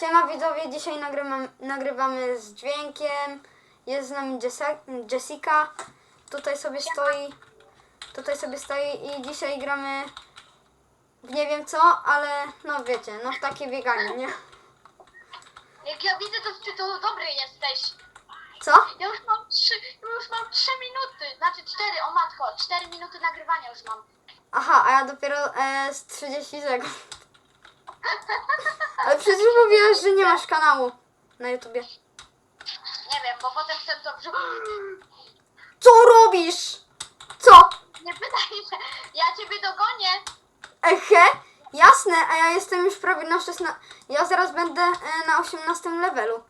Siema widzowie, dzisiaj nagrywam, nagrywamy z dźwiękiem. Jest z nami Jessica. Tutaj sobie stoi. Tutaj sobie stoi i dzisiaj gramy w nie wiem co, ale no wiecie, no w takie bieganie, nie? Jak ja widzę, to ty to dobry jesteś. Co? Ja już mam trzy, ja już mam trzy minuty, znaczy cztery, o matko, cztery minuty nagrywania już mam. Aha, a ja dopiero e, z 30 sekund. Ale przecież mówiłaś, że nie masz kanału na YouTubie. Nie wiem, bo potem chcę to wrzucić. Co robisz? Co? Nie pytaj się, ja ciebie dogonię. Ehe, jasne, a ja jestem już prawie na 16. Ja zaraz będę e, na 18 levelu.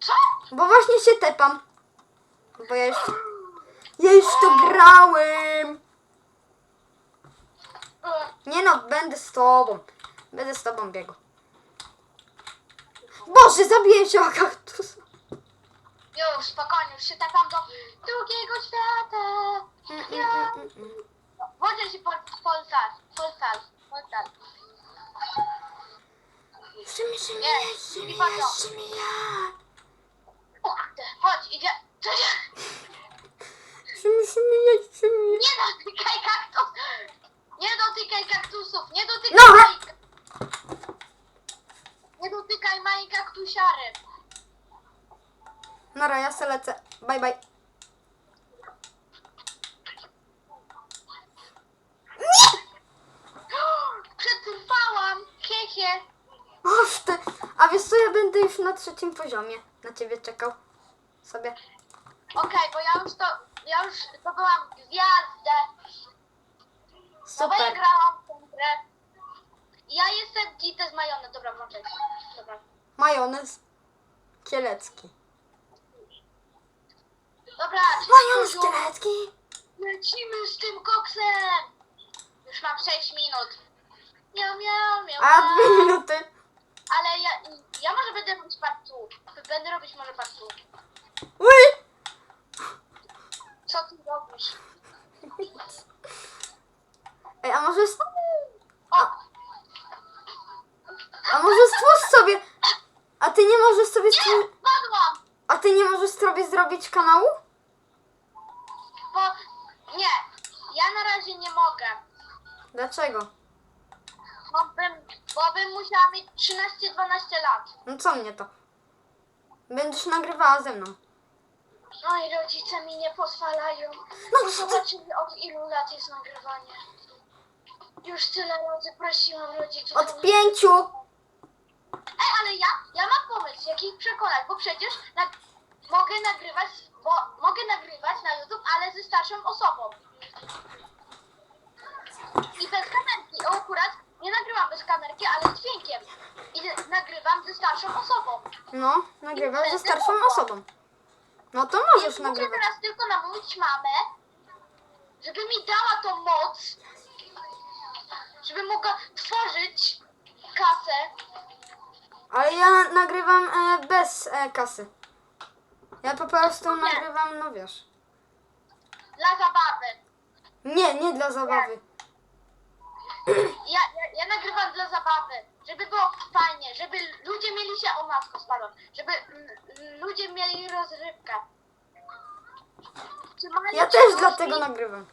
Co? Bo właśnie się tepam. Bo ja już. Ja już to grałem. E, Nie no, będę z tobą. Będę z tobą biegł. Boże, zabiję się o kaktus. Już, spokojnie, już się tepam do drugiego świata. Mm, Ja. mm, mm, mm. Włączę się pol, polsal, polsal, polsal. Szymi, szymi, Nie, szymi, nie bardzo. szymi, ja. O kurde, chodź, idzie. Szymi, szymi, ja, szymi. Nie dotykaj kaktus! Nie dotykaj kaktusów! Nie dotykaj No! mojej... Nie dotykaj mojej kaktusiary! Nara, ja se lecę. Bye, bye. Przetrwałam! Hehe! Oż ty. A wiesz co, ja będę już na trzecim poziomie. Na ciebie czekał. Sobie. Okej, bo ja już to... Ja już zdobyłam gwiazdę. No bo ja Super. grałam w tę grę. Ja jestem Gite z Majony. Dobra, włączaj. Dobra. Majonez. Kielecki. Dobra, Majonez Krzysiu, kielecki. lecimy z tym koksem! Już mam 6 minut. Miau, miau, miau, A dwie minuty. Ale ja, ja może będę robić part two. Będę robić może part two. Uj. Co ty robisz? Ej, a może, O! a może stwórz sobie. A ty nie możesz sobie Nie! A ty nie możesz sobie zrobić kanału? Nie. Ja na razie nie mogę. Dlaczego? Bo bym, bo bym musiała mieć 13-12 lat. No co mnie to? Będziesz nagrywała ze mną. Moi rodzice mi nie pozwalają. No, zobaczyli od ilu lat jest nagrywanie. Już tyle razy prosiłam rodziców. Od pięciu. Ej, ale ja, ja mam pomysł, jak ich przekonać, bo przecież na, mogę nagrywać, bo mogę nagrywać na YouTube, ale ze starszą osobą. I bez kamerki, o akurat nie nagrywam bez kamerki, ale z dźwiękiem. I nagrywam ze starszą osobą. No, nagrywasz ze starszą osobą. No to możesz Więc muszę nagrywać. teraz tylko namówić mamę, żeby mi dała tą moc, żeby mogła tworzyć kasę. Ale ja nagrywam e, bez e, kasy. Ja po prostu nagrywam, no wiesz. Dla zabawy. Nie, nie dla zabawy. Ja, ja, ja nagrywam dla zabawy, żeby było fajnie, żeby ludzie mieli się o matko spadłam, żeby mm, ludzie mieli rozrywkę. Czy Ja też różni? dlatego nagrywam.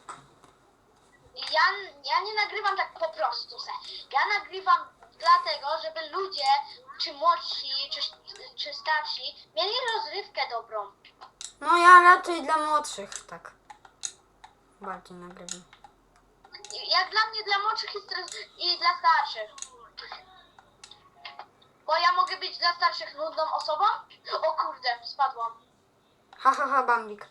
Ja, ja nie nagrywam tak po prostu se. Ja nagrywam dlatego, żeby ludzie, czy młodsi, czy, czy starsi, mieli rozrywkę dobrą. No ja raczej dla młodszych, tak. Bardziej nagrywam. Jak dla mnie, dla młodszych roz... i dla starszych. Bo ja mogę być dla starszych nudną osobą? O kurde, spadłam. Ha ha ha, Bambik.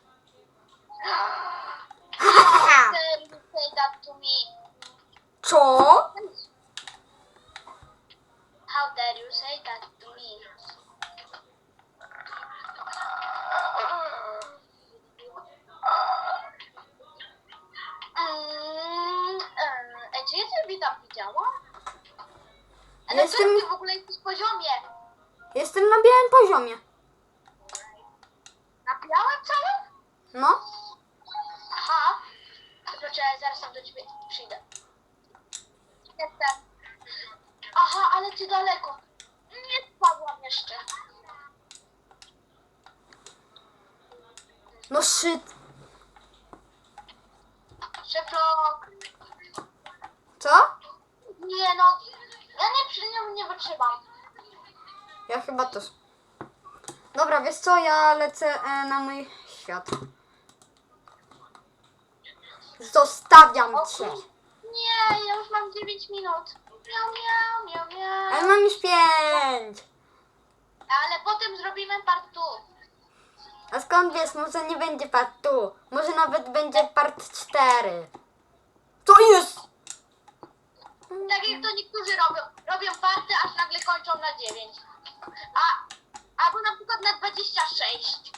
How dare you say that to me? Co? How dare you say that to me? No ale Jestem- Jestem... ty w ogóle jesteś poziomie? Jestem na białym poziomie. Na białym całym? No. Aha. Znaczy, zaraz tam do ciebie przyjdę. Jestem. Aha, ale ty daleko. Nie spadłam jeszcze. No shit. Chyba też. Dobra, wiesz co? Ja lecę e, na mój świat. Zostawiam O cię. kur- Nie, ja już mam 9 minut. Miau, miau, miau, miau. Ale mam już pięć. Ale potem zrobimy part 2. A skąd wiesz? Może nie będzie part 2. Może nawet będzie part 4. Co jest? Tak jak to niektórzy robią. Robią party, aż nagle kończą na 9. A, albo na przykład na 26.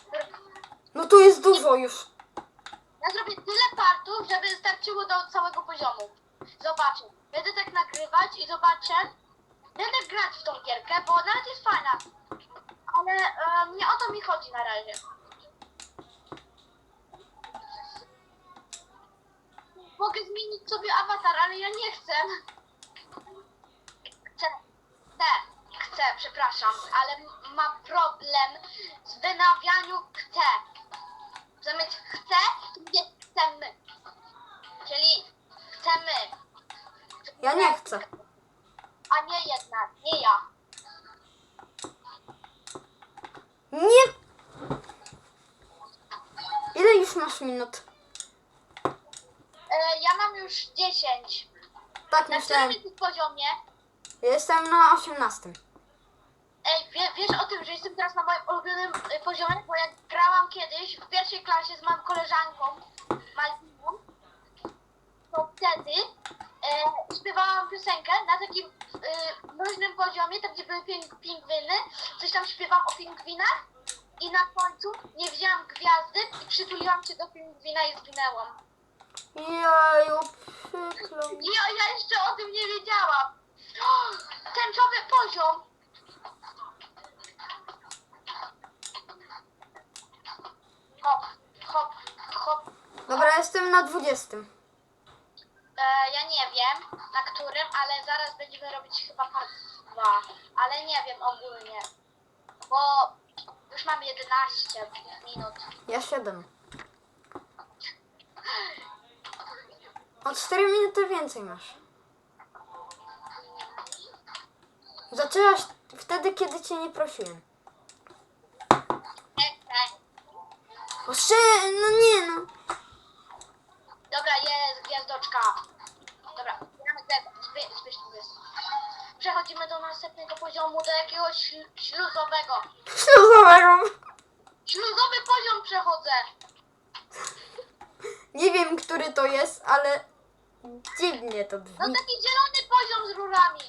No tu jest dużo już. Ja zrobię tyle partów, żeby starczyło do całego poziomu. Zobaczę. Będę tak nagrywać i zobaczę. Będę grać w tą gierkę, bo nawet jest fajna. Ale e, nie o to mi chodzi na razie. Mogę zmienić sobie awatar, ale ja nie chcę. Chcę. Chcę. Chcę, przepraszam, ale m- mam problem z wynawianiu chcę. Zamiast chcę, będzie chcemy. Czyli chcemy. Ja nie chcę. A nie jednak, nie ja. Nie. Ile już masz minut? E, ja mam już 10. Tak Na myślałem. którym jesteś poziomie? Jestem na 18. Wie, wiesz o tym, że jestem teraz na moim ulubionym e, poziomie? Bo jak grałam kiedyś w pierwszej klasie z moją koleżanką Malwiną, to wtedy e, śpiewałam piosenkę na takim e, luźnym poziomie, tam gdzie były ping, pingwiny. Coś tam śpiewam o pingwinach i na końcu nie wzięłam gwiazdy i przytuliłam się do pingwina i zginęłam. Jeju, przykro mi. Ja, ja jeszcze o tym nie wiedziałam. Tęczowy poziom. Hop, hop, hop. Dobra, jestem na 20. E, ja nie wiem na którym, ale zaraz będziemy robić chyba part 2. Ale nie wiem ogólnie. Bo już mam 11 minut. Ja 7. O 4 minuty więcej masz. Zaczęłaś wtedy, kiedy cię nie prosiłem. Nie, nie. O szy... no nie no. Dobra, jest gwiazdoczka. Dobra, jest. Przechodzimy do następnego poziomu, do jakiegoś śl- śluzowego. Śluzowego. Śluzowy poziom przechodzę. Nie wiem, który to jest, ale dziwnie to No brzmi. taki zielony poziom z rurami.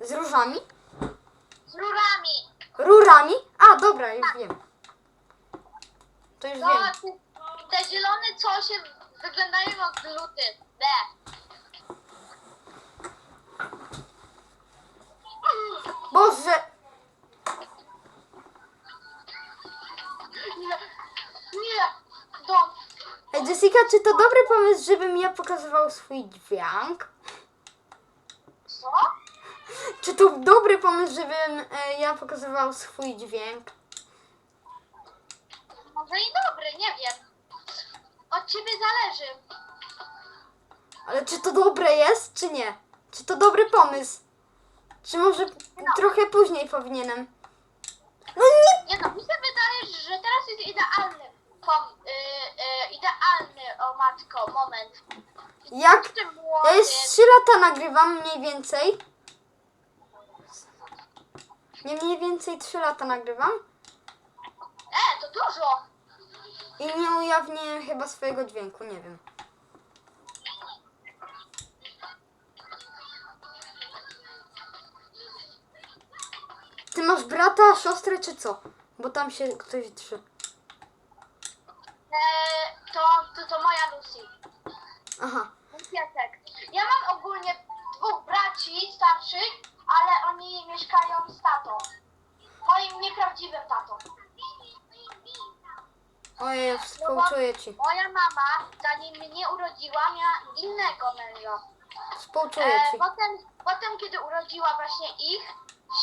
Z różami? Z rurami. Rurami? A, dobra, już wiem. To już No, wiem. te, zielone coś wyglądają jak gluty. B. Boże, Nie. Nie. Dom. Ej, Jessica, czy to dobry pomysł, żebym ja pokazywał swój dźwięk? Co? Czy to dobry pomysł, żebym e, ja pokazywał swój dźwięk? Może i dobry, nie wiem. Od ciebie zależy. Ale czy to dobre jest, czy nie? Czy to dobry pomysł? Czy może trochę później powinienem? No nie! Nie no, mi się wydaje, że teraz jest idealny pom, y, y, idealny, o matko, moment. Jak? Ty Ja młody. już 3 lata nagrywam mniej więcej. Nie mniej więcej 3 lata nagrywam E, to dużo. I nie ujawniłem chyba swojego dźwięku, nie wiem. Ty masz brata, siostrę czy co? Bo tam się ktoś drze. E, to, to, to moja Lucy. Aha. Mój piesek. Ja mam ogólnie dwóch braci starszych, ale oni mieszkają z tatą. Moim nieprawdziwym tatą. Ojej, współczuję ci. Moja mama, zanim mnie urodziła, miała innego męża. Współczuję E, ci. potem, potem, kiedy urodziła właśnie ich,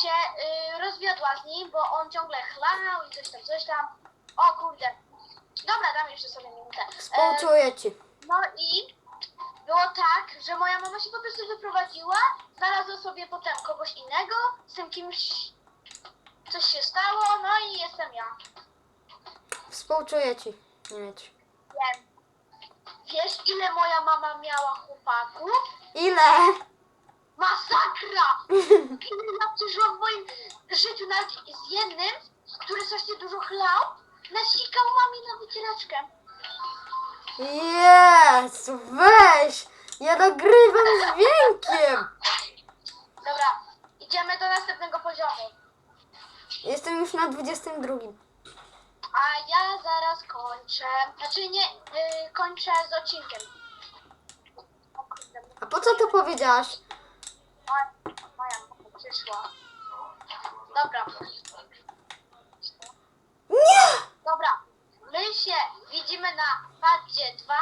się y, rozwiodła z nim, bo on ciągle chlał i coś tam, coś tam. O kurde. Dobra, dam jeszcze sobie minutę. E, Współczuję ci. no i było tak, że moja mama się po prostu wyprowadziła, znalazła sobie potem kogoś innego, z tym kimś coś się stało, no i jestem ja. Współczuję ci. Nie mieć. Wiem. Wiesz, ile moja mama miała chłopaków? Ile? Masakra! Ile ja przeżyłam w moim życiu nawet z jednym, który strasznie dużo chlał, nasikał mamie na wycieraczkę. Jezu, weź! Ja nagrywam z dźwiękiem! Dobra, idziemy do następnego poziomu. Jestem już na 22. A ja zaraz kończę. Znaczy nie, y, kończę z odcinkiem. A po co to powiedziałaś? moja, moja przyszła. Dobra. Nie! Dobra. My się widzimy na padzie 2.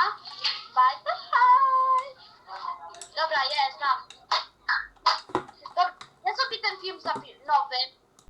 Bye, bye, bye. Dobra, jest, mam. Dobra, ja sobie ten film zapi- nowy